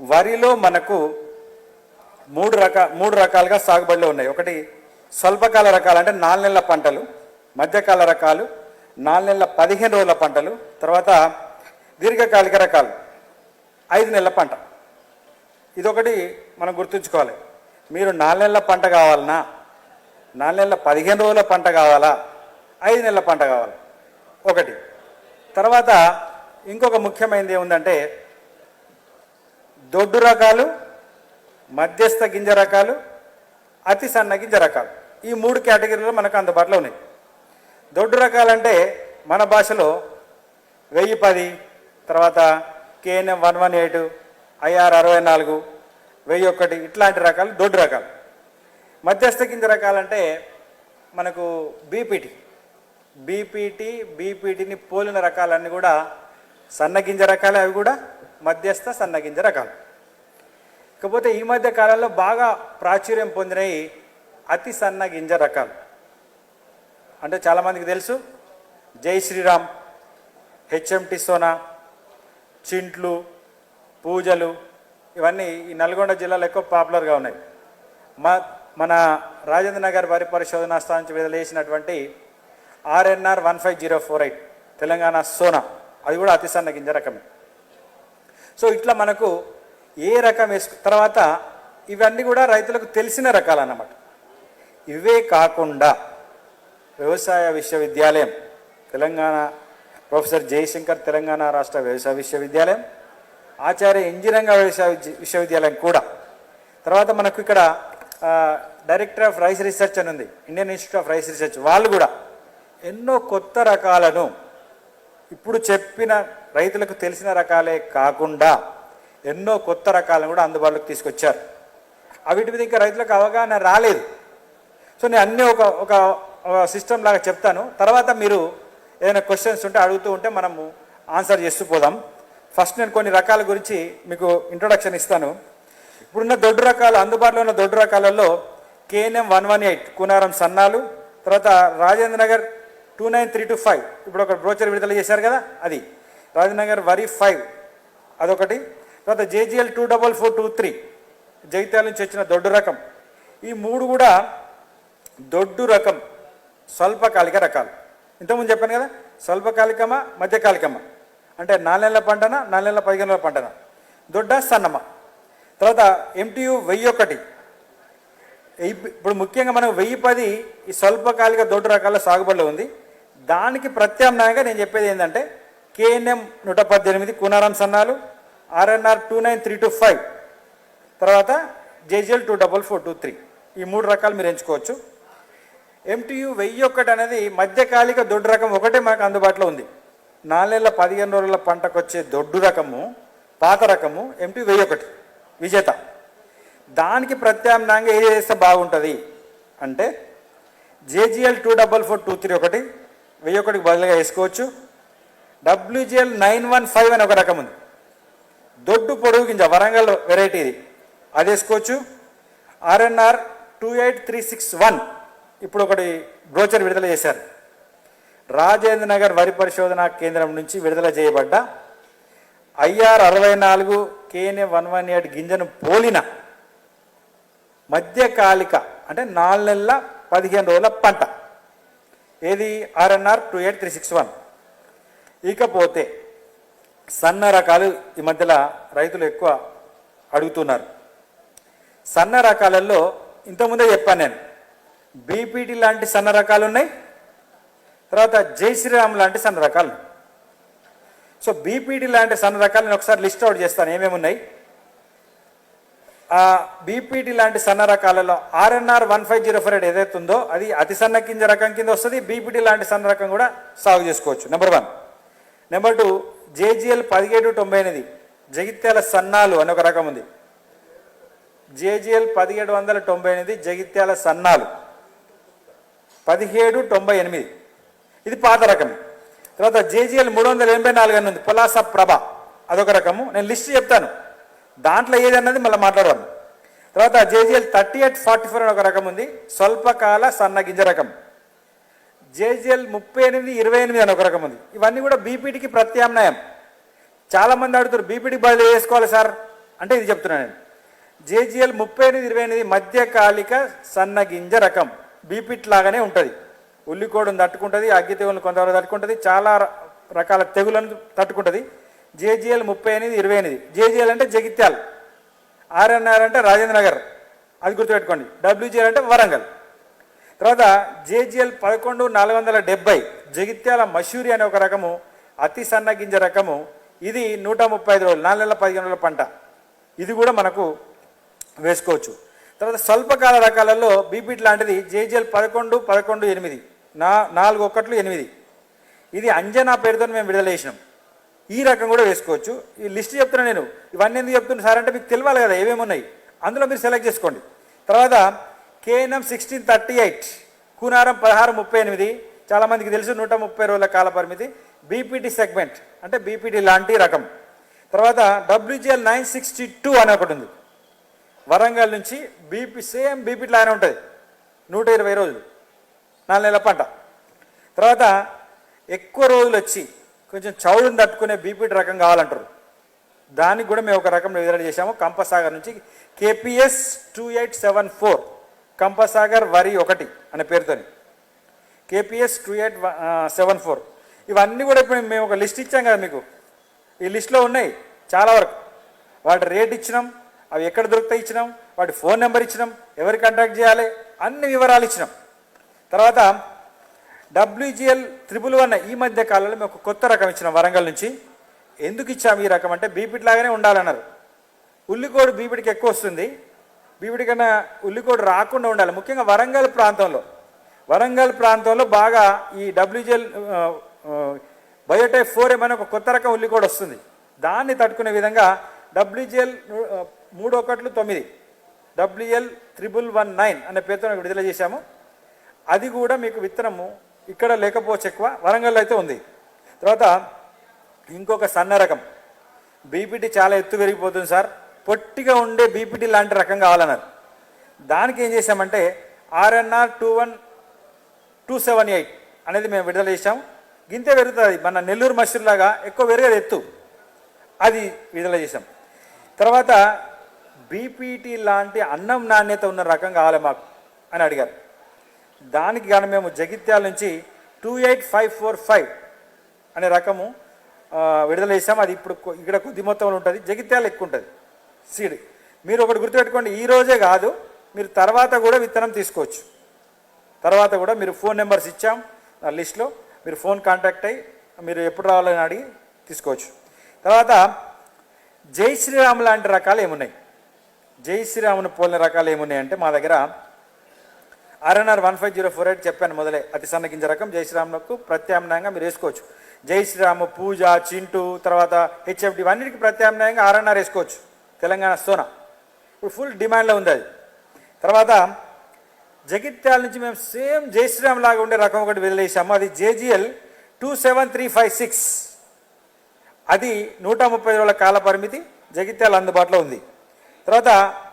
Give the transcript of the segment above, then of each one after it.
వరిలో మనకు మూడు రక మూడు రకాలుగా సాగుబడిలో ఉన్నాయి. ఒకటి స్వల్పకాల రకాలు అంటే నాలుగు నెలల పంటలు మధ్యకాల రకాలు నాలుగు నెలల పదిహేను రోజుల పంటలు తర్వాత దీర్ఘకాలిక రకాలు ఐదు నెలల పంట. ఇదొకటి మనం గుర్తుంచుకోవాలి. మీరు నాలుగు నెలల పంట కావాలన్నా నాలుగు నెలల పదిహేను రోజుల పంట కావాలా ఐదు నెలల పంట కావాలా. ఒకటి. తర్వాత ఇంకొక ముఖ్యమైనది ఏముందంటే దొడ్డు రకాలు మధ్యస్థ గింజ రకాలు అతి సన్న గింజ రకాలు. ఈ మూడు కేటగిరీలు మనకు అందుబాటులో ఉన్నాయి. దొడ్డు రకాలంటే మన భాషలో వెయ్యి పది తర్వాత KNM one one eight IR అరవై నాలుగు వెయ్యి ఒకటి ఇట్లాంటి రకాలు దొడ్డు రకాలు. మధ్యస్థ గింజ రకాలంటే మనకు బీపీటీ. బీపీటీ బీపీటీని పోలిన రకాలన్నీ కూడా సన్న గింజ రకాలే అవి కూడా మధ్యస్థ సన్నగింజ రకాలు కాకపోతే ఈ మధ్య కాలంలో బాగా ప్రాచుర్యం పొందినవి అతి సన్న గింజ రకాలు అంటే చాలామందికి తెలుసు జై శ్రీరామ్ హెచ్ఎంటి సోనా చింట్లు పూజలు ఇవన్నీ ఈ నల్గొండ జిల్లాలో ఎక్కువ పాపులర్గా ఉన్నాయి. మా మన రాజేంద్ర నగర్ వరి పరిశోధనా స్థానం నుంచి విడుదలేసినటువంటి RNR one five zero four eight Telangana Sona అది కూడా అతి సన్న గింజ రకమే. సో ఇట్లా మనకు ఏ రకం వేసుకు తర్వాత ఇవన్నీ కూడా రైతులకు తెలిసిన రకాలు అన్నమాట ఇవే కాకుండా వ్యవసాయ విశ్వవిద్యాలయం తెలంగాణ ప్రొఫెసర్ జయశంకర్ తెలంగాణ రాష్ట్ర వ్యవసాయ విశ్వవిద్యాలయం ఆచార్య ఇంజనీరింగ్ వ్యవసాయ విశ్వవిద్యాలయం కూడా. తర్వాత మనకు ఇక్కడ డైరెక్టర్ ఆఫ్ రైస్ రీసెర్చ్ అని ఉంది Indian institute of rice research. వాళ్ళు కూడా ఎన్నో కొత్త రకాలను ఇప్పుడు చెప్పిన రైతులకు తెలిసిన రకాలే కాకుండా ఎన్నో కొత్త రకాలను కూడా అందుబాటులోకి తీసుకొచ్చారు. అవిటి మీద ఇంకా రైతులకు అవగాహన రాలేదు. సో నేను అన్నీ ఒక ఒక సిస్టమ్ లాగా చెప్తాను. తర్వాత మీరు ఏదైనా క్వశ్చన్స్ ఉంటే అడుగుతూ ఉంటే మనము ఆన్సర్ చేస్తూ పోదాం. ఫస్ట్ నేను కొన్ని రకాల గురించి మీకు ఇంట్రొడక్షన్ ఇస్తాను. ఇప్పుడున్న దొడ్డు రకాలు అందుబాటులో ఉన్న దొడ్డు రకాలలో KNM one one eight Kunaram సన్నాలు తర్వాత Rajendra Nagar two nine three two five ఇప్పుడు ఒక బ్రోచర్ విడుదల చేశారు కదా అది. రాజనగర్ వరి ఫైవ్. అదొకటి. తర్వాత JGL two double four two three. Jagtial నుంచి వచ్చిన దొడ్డు రకం. ఈ మూడు కూడా దొడ్డు రకం స్వల్పకాలిక రకాలు. ఇంతకుముందు చెప్పాను కదా స్వల్పకాలికమా మధ్యకాలికమా? అంటే నాలుగు నెలల పంటనా నాలుగు నెలల పదిహేను నెలల పంటనా? దొడ్డ సన్నమా. తర్వాత ఎంటీయు వెయ్యి ఒకటి ఇప్పుడు ముఖ్యంగా మనం వెయ్యి పది ఈ స్వల్పకాలిక దొడ్డు రకాల సాగుబడిలో ఉంది. దానికి ప్రత్యామ్నాయంగా నేను చెప్పేది ఏంటంటే కేఎన్ఎం నూట పద్దెనిమిది Kunaram సన్నాలు RNR two nine three two five తర్వాత JGL two double four two three. ఈ మూడు రకాలు మీరు ఎంచుకోవచ్చు. ఎంటీయు వెయ్యి ఒకటి అనేది మధ్యకాలిక దొడ్డు రకం ఒకటే మనకు అందుబాటులో ఉంది. నాలుగేళ్ళ పదిహేను రోజుల పంటకు వచ్చే దొడ్డు రకము పాత రకము ఎంటీ వెయ్యి ఒకటి. విజేత. దానికి ప్రత్యామ్నాయంగా ఏది చేస్తే బాగుంటుంది? అంటే JGL two double four two three ఒకటి వెయ్యి ఒకటికి బదులుగా వేసుకోవచ్చు. డబ్ల్యూజిఎల్ నైన్ వన్ ఫైవ్ అని ఒక రకం ఉంది. దొడ్డు పొడవు గింజ వరంగల్ వెరైటీ ఇది. అది వేసుకోవచ్చు. RNR two eight three six one ఇప్పుడు ఒకటి బ్రోచర్ విడుదల చేశారు. రాజేంద్ర నగర్ వరి పరిశోధన కేంద్రం నుంచి విడుదల చేయబడ్డ ఐఆర్ అరవై నాలుగు కేఎన్ఏ వన్ వన్ ఎయిట్ గింజను పోలిన మధ్యకాలిక అంటే నాలుగు నెలల పదిహేను రోజుల పంట. ఏది? RNR two eight three six one ఇకపోతే సన్న రకాలు ఈ మధ్యలో రైతులు ఎక్కువ అడుగుతున్నారు. సన్న రకాలలో ఇంతకుముందే చెప్పాను నేను. బీపీటీ లాంటి సన్న రకాలు ఉన్నాయి తర్వాత జై శ్రీరామ్ లాంటి సన్న రకాలు సో బీపీటీ లాంటి సన్న రకాలు నేను ఒకసారి లిస్ట్ అవుట్ చేస్తాను ఏమేమి ఉన్నాయి? బీపీటీ లాంటి సన్న రకాలలో RNR one five zero four eight ఏదైతే ఉందో అది అతి సన్న కింద రకం కింద వస్తుంది బీపీటీ లాంటి సన్న రకం కూడా సాగు చేసుకోవచ్చు. Number one number two JGL పదిహేడు తొంభై ఎనిమిది జగిత్యాల సన్నాలు అని ఒక రకం ఉంది. జేజిఎల్ పదిహేడు వందల తొంభై ఎనిమిది జగిత్యాల సన్నాలు పదిహేడు తొంభై ఎనిమిది. ఇది పాత రకం. తర్వాత జేజిఎల్ మూడు వందల ఎనభై నాలుగు అని ఉంది. పులాస ప్రభ అదొక రకము. నేను లిస్ట్ చెప్తాను. దాంట్లో ఏది అన్నది మళ్ళీ మాట్లాడదాం. తర్వాత JGL thirty eight forty four అని ఒక రకం ఉంది. స్వల్పకాల సన్న గింజ రకం. జేజిఎల్ ముప్పై ఎనిమిది ఇరవై ఎనిమిది అని ఒక రకం ఉంది. ఇవన్నీ కూడా బీపీటీకి ప్రత్యామ్నాయం. చాలామంది అడుగుతారు బీపీటీకి బదిలీ వేసుకోవాలి సార్. అంటే ఇది చెప్తున్నాను నేను. జేజీఎల్ ముప్పై ఎనిమిది ఇరవై ఎనిమిది మధ్యకాలిక సన్నగింజ రకం. బీపీటీ లాగానే ఉంటుంది. ఉల్లికోడును తట్టుకుంటుంది అగ్గి తెగులను కొంతవరకు తట్టుకుంటుంది చాలా రకాల తెగులను తట్టుకుంటుంది. జేజీఎల్ ముప్పై ఎనిమిది ఇరవై ఎనిమిది. జేజీఎల్ అంటే జగిత్యాల్. ఆర్ఎన్ఆర్ అంటే రాజేంద్ర నగర్ అది గుర్తుపెట్టుకోండి. డబ్ల్యూజీఎల్ అంటే వరంగల్. తర్వాత జేజీఎల్ పదకొండు నాలుగు వందల డెబ్బై జగిత్యాల మషూరి అనే ఒక రకము అతి సన్న గింజ రకము. ఇది నూట ముప్పై ఐదు రోజులు నాలుగు నెలల పదిహేను రోజుల పంట. ఇది కూడా మనకు వేసుకోవచ్చు. తర్వాత స్వల్పకాల రకాలలో బీపీట్ లాంటిది జేజీఎల్ పదకొండు పదకొండు ఎనిమిది. నా నాలుగు ఒకట్లు ఎనిమిది. ఇది అంజనా పేరుతో మేము విడుదల చేసినాం. ఈ రకం కూడా వేసుకోవచ్చు. ఈ లిస్ట్ చెప్తున్నా నేను. ఇవన్నీ ఎందుకు చెప్తున్నాను సార్ అంటే మీకు తెలియాలి కదా ఏమేమి ఉన్నాయి. అందులో మీరు సెలెక్ట్ చేసుకోండి. తర్వాత KNM sixteen thirty eight Kunaram పదహారు ముప్పై ఎనిమిది చాలామందికి తెలుసు నూట ముప్పై రోజుల కాల పరిమితి బీపీటీ సెగ్మెంట్ అంటే బీపీటీ లాంటి రకం. తర్వాత డబ్ల్యూజిఎల్ నైన్ సిక్స్టీ టూ అని ఒకటి ఉంది. వరంగల్ నుంచి బీపీ సేమ్ బీపీటీ లాగానే ఉంటుంది. నూట ఇరవై రోజులు నాలుగు నెలల పంట. తర్వాత ఎక్కువ రోజులు వచ్చి కొంచెం చౌడుని తట్టుకునే బీపీటీ రకం కావాలంటారు. దానికి కూడా మేము ఒక రకం విడుదల చేశాము. కంపసాగర్ నుంచి KPS two eight seven four. Kampasagar వరి ఒకటి అనే పేరుతోని. KPS two eight seven four. ఇవన్నీ కూడా ఇప్పుడు మేము ఒక లిస్ట్ ఇచ్చాం కదా మీకు. ఈ లిస్ట్లో ఉన్నాయి చాలా వరకు. వాటి రేట్ ఇచ్చినాం అవి ఎక్కడ దొరుకుతాయి ఇచ్చినాం వాటి ఫోన్ నెంబర్ ఇచ్చినాం ఎవరు కాంటాక్ట్ చేయాలి అన్ని వివరాలు ఇచ్చినాం. తర్వాత డబ్ల్యూజిఎల్ త్రిపుల్ వన్ ఈ మధ్య కాలంలో మేము ఒక కొత్త రకం ఇచ్చినాం వరంగల్ నుంచి. ఎందుకు ఇచ్చాము ఈ రకం అంటే బీపీట్ లాగానే ఉండాలన్నారు. ఉల్లికోడు బీపీటికి ఎక్కువ వస్తుంది. బీపిడి కన్నా ఉల్లికోడు రాకుండా ఉండాలి. ముఖ్యంగా వరంగల్ ప్రాంతంలో. వరంగల్ ప్రాంతంలో బాగా ఈ డబ్ల్యూజిఎల్ బయోటైప్ ఫోర్ ఏమైనా ఒక కొత్త రకం ఉల్లికోడు వస్తుంది. దాన్ని తట్టుకునే విధంగా డబ్ల్యూజిఎల్ మూడు ఒకట్లు తొమ్మిది. డబ్ల్యూఎల్ త్రిబుల్ వన్ నైన్ అనే పేరుతో విడుదల చేశాము. అది కూడా మీకు విత్తనము ఇక్కడ లేకపోవచ్చు ఎక్కువ. వరంగల్లో అయితే ఉంది. తర్వాత ఇంకొక సన్న రకం. బీపీటీ చాలా ఎత్తు పెరిగిపోతుంది సార్. పొట్టిగా ఉండే బీపీటీ లాంటి రకం కావాలన్నారు. దానికి ఏం చేశామంటే RNR two one two seven eight అనేది మేము విడుదల చేశాం. గింతే పెరుగుతుంది. మన నెల్లూరు మసూర్లాగా ఎక్కువ పెరగదు ఎత్తు. అది విడుదల చేసాం తర్వాత బీపీటీ లాంటి అన్నం నాణ్యత ఉన్న రకం కావాలి మాకు అని అడిగారు. దానికి కానీ మేము జగిత్యాల నుంచి two eight five four five అనే రకము విడుదల చేసాం అది ఇప్పుడు ఇక్కడ కొద్ది మొత్తంలో ఉంటుంది. జగిత్యాలు ఎక్కువ ఉంటుంది. సీడ్. మీరు ఒకటి గుర్తుపెట్టుకోండి ఈ రోజే కాదు మీరు తర్వాత కూడా విత్తనం తీసుకోవచ్చు. తర్వాత కూడా మీరు ఫోన్ నెంబర్స్ ఇచ్చాం ఆ లిస్ట్లో మీరు ఫోన్ కాంటాక్ట్ అయ్యి మీరు ఎప్పుడు రావాలని అడిగి తీసుకోవచ్చు. తర్వాత జై శ్రీరామ్ లాంటి రకాలు ఏమున్నాయి? జై శ్రీరాముని పోలిన రకాలు ఏమున్నాయి అంటే మా దగ్గర RNR one five zero four eight చెప్పాను మొదలే అతి సన్న గింజ రకం జై శ్రీరామ్లకు ప్రత్యామ్నాయంగా మీరు వేసుకోవచ్చు. జై శ్రీరామ్ పూజ చింటూ తర్వాత హెచ్ఎఫ్డి ఇవన్నిటికీ ప్రత్యామ్నాయంగా ఆర్ఎన్ఆర్ వేసుకోవచ్చు. తెలంగాణ సోనా. ఇప్పుడు ఫుల్ డిమాండ్లో ఉంది అది. తర్వాత జగిత్యాల నుంచి మేము సేమ్ జై శ్రీరామ్ లాగా ఉండే రకం ఒకటి వదిలేసాము. అది JGL two seven three five six. అది నూట ముప్పై రోజుల కాల పరిమితి జగిత్యాల అందుబాటులో ఉంది. తర్వాత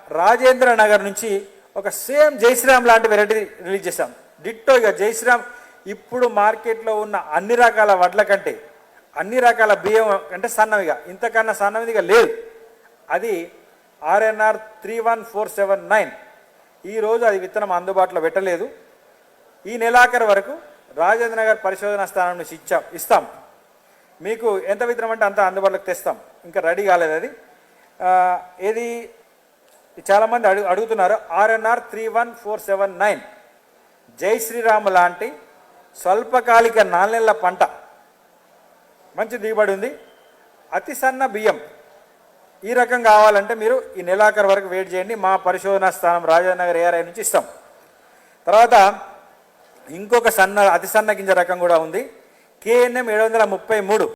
రాజేంద్ర నగర్ నుంచి ఒక సేమ్ జయశ్రీరామ్ లాంటి వెరైటీ రిలీజ్ చేశాం. డిట్టో ఇక జయశ్రీరామ్ ఇప్పుడు మార్కెట్లో ఉన్న అన్ని రకాల వడ్ల కంటే అన్ని రకాల బియ్యం అంటే సన్నవిగా ఇంతకన్నా సన్నవిగా లేదు. అది RNR three one four seven nine. ఈరోజు అది విత్తనం అందుబాటులో పెట్టలేదు. ఈ నెలాఖరు వరకు రాజేంద్ర నగర్ పరిశోధన స్థానం నుంచి ఇచ్చాం ఇస్తాం. మీకు ఎంత విత్తనం అంటే అంత అందుబాటులోకి తెస్తాం. ఇంకా రెడీ కాలేదు అది. ఏది చాలామంది అడుగు అడుగుతున్నారు RNR three one four seven nine. Jai Sriram లాంటి స్వల్పకాలిక నాలుగేళ్ళ పంట. మంచి దిగుబడి ఉంది. అతి సన్న బియ్యం. ఈ రకం కావాలంటే మీరు ఈ నెలాఖరు వరకు వెయిట్ చేయండి. మా పరిశోధనా స్థానం రాజానగర్ ఏఆర్ఐ నుంచి ఇస్తాం. తర్వాత ఇంకొక సన్న అతి సన్న గింజ రకం కూడా ఉంది. కేఎన్ఎం ఏడు వందల ముప్పై మూడు.